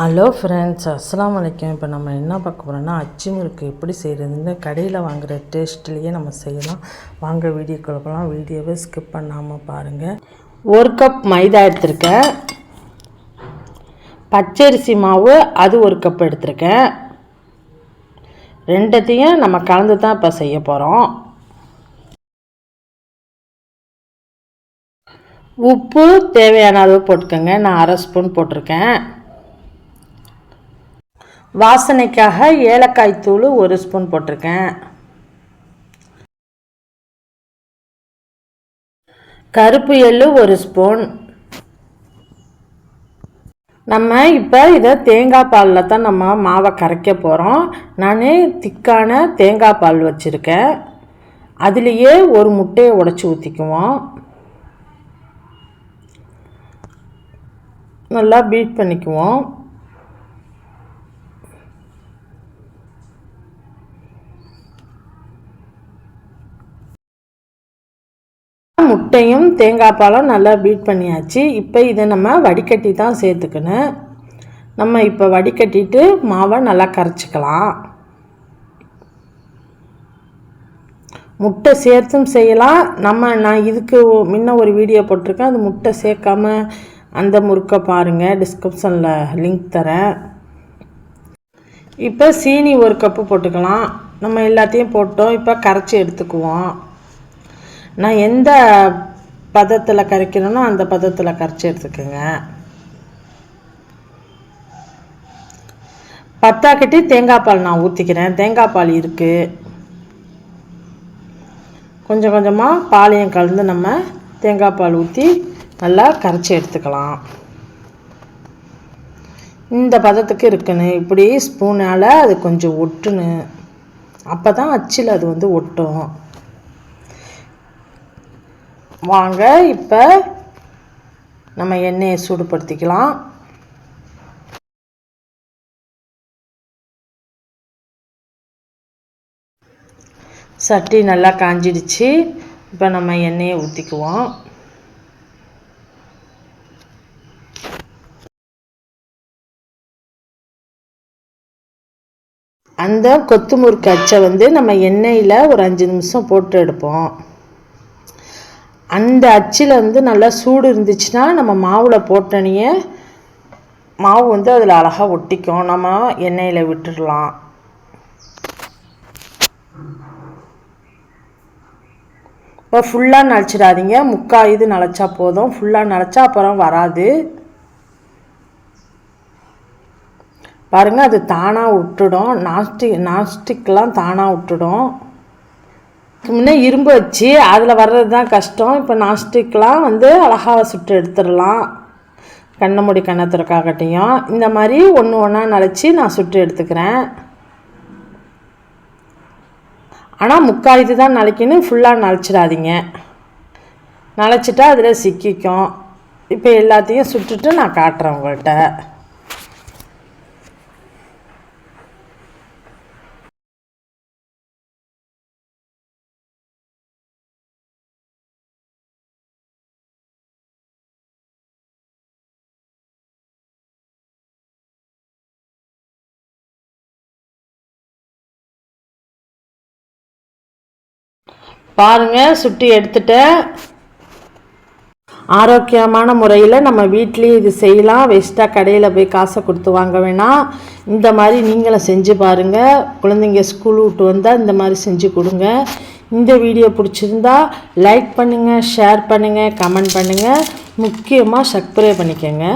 Hello friends அஸ்லாம் வலைக்கம் இப்போ நம்ம என்ன பார்க்க போகிறோம்னா அச்சு முறுக்கு எப்படி செய்கிறதுன்னு கடையில் வாங்குகிற டேஸ்ட்லேயே நம்ம செய்யலாம். வாங்க வீடியோக்குள்ள போகலாம் வீடியோவை ஸ்கிப் பண்ணாமல் பாருங்கள் ஒரு கப் மைதா எடுத்திருக்கேன். பச்சரிசி மாவு அது ஒரு கப் எடுத்திருக்கேன். ரெண்டத்தையும் நம்ம கலந்து தான் இப்போ செய்ய போகிறோம் உப்பு தேவையான அளவு போட்டுக்கோங்க. நான் அரை ஸ்பூன் போட்டிருக்கேன். வாசனைக்காக ஏலக்காய் தூள் ஒரு ஸ்பூன் போட்டிருக்கேன். கருப்பு எள்ளு ஒரு ஸ்பூன். நம்ம இப்போ இதை தேங்காய் பாலில் தான் நம்ம மாவை கரைக்க போகிறோம் நான் திக்கான தேங்காய் பால் வச்சுருக்கேன். அதுலேயே ஒரு முட்டையை உடச்சி ஊற்றிக்குவோம் நல்லா பீட் பண்ணிக்குவோம். முட்டையும் தேங்காய் பாலும் நல்லா பீட் பண்ணியாச்சு. இப்போ இதை நம்ம வடிகட்டி தான் சேர்த்துக்கணும். நம்ம இப்போ வடிகட்டிட்டு மாவை நல்லா கரைச்சிக்கலாம். முட்டை சேர்த்தும் செய்யலாம். நம்ம நான் இதுக்கு முன்ன ஒரு வீடியோ போட்டிருக்கேன். அது முட்டை சேர்க்காம அந்த முறுக்கை பாருங்கள் டிஸ்கிரிப்ஷனில் லிங்க் தரேன். இப்போ சீனி ஒரு கப்பு போட்டுக்கலாம். நம்ம எல்லாத்தையும் போட்டோம். இப்போ கரைச்சி எடுத்துக்குவோம். நான் எந்த பதத்தில் கரைக்கிறேனோ அந்த பதத்தில் கரைச்சி எடுத்துக்கோங்க. பத்தாக்கட்டி தேங்காய் பால் நான் ஊற்றிக்கிறேன் தேங்காய் பால் இருக்குது கொஞ்சம் கொஞ்சமாக பாலையும் கலந்து நம்ம தேங்காய் பால் ஊற்றி நல்லா கரைச்சி எடுத்துக்கலாம். இந்த பதத்துக்கு இருக்குன்னு இப்படி ஸ்பூனால் அது கொஞ்சம் ஒட்டுன்னு. அப்போ தான் அச்சில் அது வந்து ஒட்டும். வாங்க இப்போ நம்ம எண்ணெயை சூடுபடுத்திக்கலாம். சட்டி நல்லா காஞ்சிடுச்சு. இப்போ நம்ம எண்ணெயை ஊற்றிக்குவோம் அந்த கொத்து முறுக்கு அச்சை வந்து நம்ம எண்ணெயில் ஒரு அஞ்சு நிமிஷம் போட்டு எடுப்போம். அந்த அச்சில் வந்து நல்லா சூடு இருந்துச்சுன்னா நம்ம மாவில் போட்டனையே மாவு வந்து அதில் அழகாக ஒட்டிக்கும். நம்ம எண்ணெயில் விட்டுடலாம். இப்போ ஃபுல்லாக நனைச்சிடாதீங்க. முக்கால் இது நனைச்சா போதும். ஃபுல்லாக நனைச்சா அப்புறம் வராது. பாருங்கள் அது தானாக விட்டுடும். நாஸ்டிக் நாஸ்டிக்லாம் தானாக விட்டுடும். முன்னே இரும்பு வச்சு அதில் வர்றது தான் கஷ்டம். இப்போ நாஸ்டிக்லாம் வந்து அழகாக சுட்டு எடுத்துடலாம். கண்ணை மூடி கண்ணை திறக்காகட்டையும். இந்த மாதிரி ஒன்று ஒன்றா நினச்சி நான் சுட்டு எடுத்துக்கிறேன். ஆனால் முக்கால் இது தான் நினைக்கணும் ஃபுல்லாக நினச்சிடாதீங்க நனைச்சிட்டா அதில் சிக்கிக்கும். இப்போ எல்லாத்தையும் சுட்டுட்டு நான் காட்டுறேன் உங்கள்கிட்ட பாருங்க சுட்டி எடுத்துட்டேன் ஆரோக்கியமான முறையில் நம்ம வீட்லேயே இது செய்யலாம். வேஸ்ட்டாக கடையில் போய் காசை கொடுத்து வாங்க வேணாம். இந்த மாதிரி நீங்களும் செஞ்சு பாருங்கள் குழந்தைங்க ஸ்கூல் விட்டு வந்தால் இந்த மாதிரி செஞ்சு கொடுங்க. இந்த வீடியோ பிடிச்சிருந்தா லைக் பண்ணுங்கள் ஷேர் பண்ணுங்கள் கமெண்ட் பண்ணுங்கள் முக்கியமாக சப்ஸ்கிரைப் பண்ணிக்கோங்க.